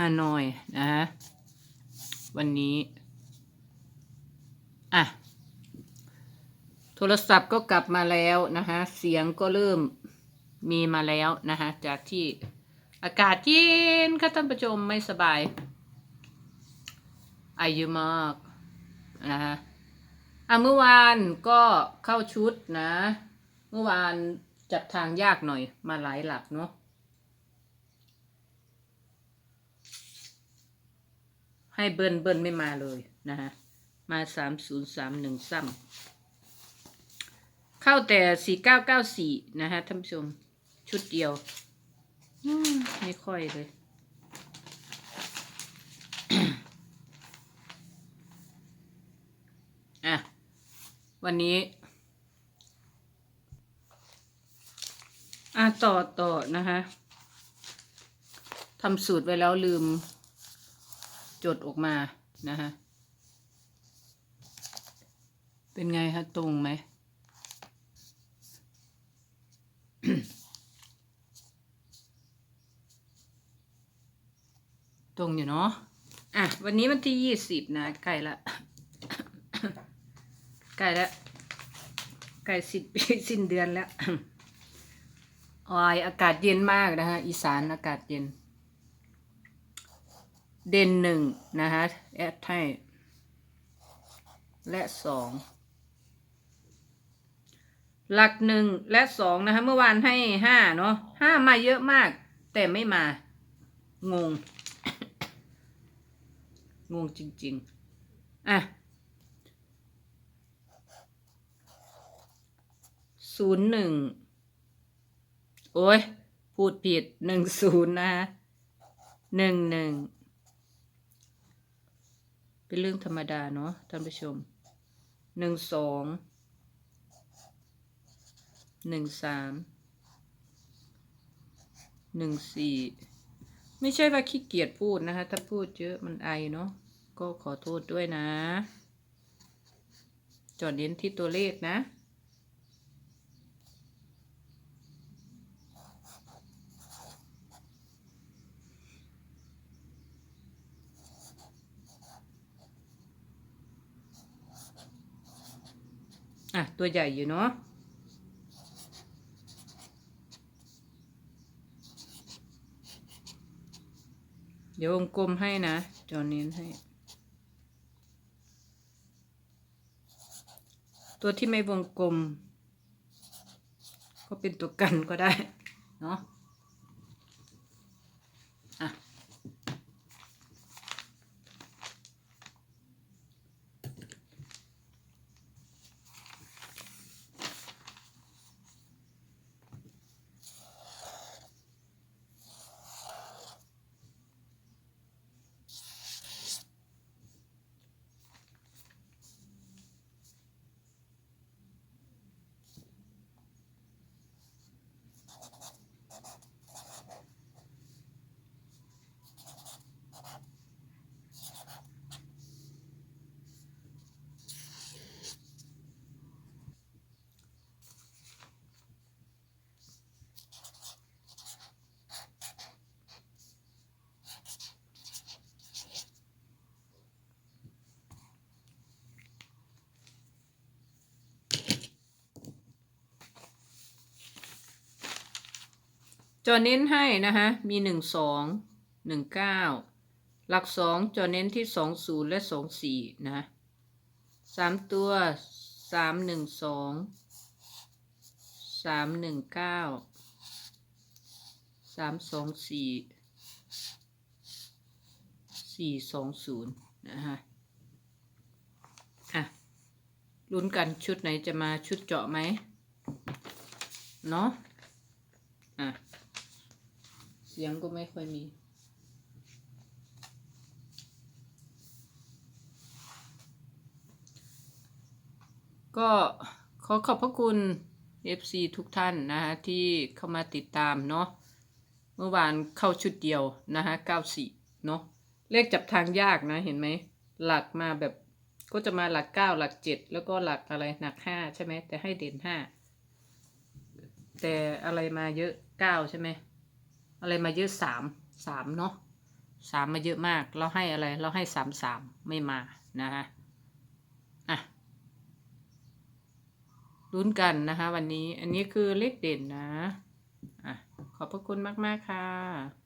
ฮานอยนะฮะวันนี้ อะ โทรศัพท์ก็กลับมาแล้วนะคะเสียงก็เริ่มมีมาแล้วนะคะจากที่อากาศเย็นค่ะท่านผู้ชมไม่สบายอเยอะมากนะคะอะเมื่อวานก็เข้าชุดนะ เมื่อวานจับทางยากหน่อยมาหลายหลักเนาะ ให้เบิ้ลเบิ้ลไม่มาเลยนะฮะมาสามศูนย์สามหนึ่งซ้ำเข้าแต่สี่เก้าเก้าสี่นะฮะท่านผู้ชมชุดเดียวมไม่ค่อยเลยอะวันนี้ อะต่อต่อนะคะทำสูตรไว้แล้วลืม จดออกมานะฮะ เป็นไงฮะตรงไหม ตรงอยู่เนาะ อะ วันนี้วันที่ยี่สิบนะใกล้ละใกล้ล้วใกล้สิ้นสิ้นเดือนแล้วออยอากาศเย็นมากนะฮะ อีสานอากาศเย็น เด่นหนึ่งนะฮะแอดให้และสองหลักหนึ่งและสองนะคะเมื่อวานให้ห้าเนาะห้ามาเยอะมาก แต่ไม่มา งง งงจริง ๆ อะศูนย์หนึ่งโอ้ย พูดผิดหนึ่งศูนย์นะฮะหนึ่งหนึ่ง เป็นเรื่องธรรมดาเนาะท่านผู้ชมหนึ่งสองหนึ่งสามหนึ่งสี่ไม่ใช่ว่าขี้เกียจพูดนะคะ ถ้าพูดเยอะมันไอเนาะก็ขอโทษด้วยนะ จอดเน้นที่ตัวเลขนะ อะ ตัวใหญ่อยู่เนาะเดี๋ยววงกลมให้นะ จอเน้นให้ ตัวที่ไม่วงกลม ก็เป็นตัวกันก็ได้ เนาะอะ จอเน้นให้นะคะมีหนึ่งสองหนึ่งเก้าหลักสองจอเน้นที่สองศูนย์และสองสี่นะสามตัวสามหนึ่งสองสามหนึ่งเก้าสามสองสี่สี่สองศูนย์นะฮะอะลุ้นกันชุดไหนจะมาชุดเจาะไหมเนาะอะ สียงก็ไม่ค่อยมี ก็ขอขอบพระคุณ FC ทุกท่านนะฮะที่เข้ามาติดตามเนาะเมื่อวานเข้าชุดเดียวนะฮะ94 เนาะเลขจับทางยากนะเห็นไหม หลักมาแบบก็จะมาหลัก 9 หลัก 7 แล้วก็หลักอะไรหนัก 5 ใช่ไหมแต่ให้เด่น 5 แต่อะไรมาเยอะ 9 ใช่ไหม อะไรมาเยอะสามสามเนาะสามมาเยอะมาก เราให้อะไร เราให้สามสามไม่มานะฮะอะลุ้นกันนะคะ วันนี้อันนี้คือเลขเด่นนะอะขอบพระคุณมาก ๆ ค่ะ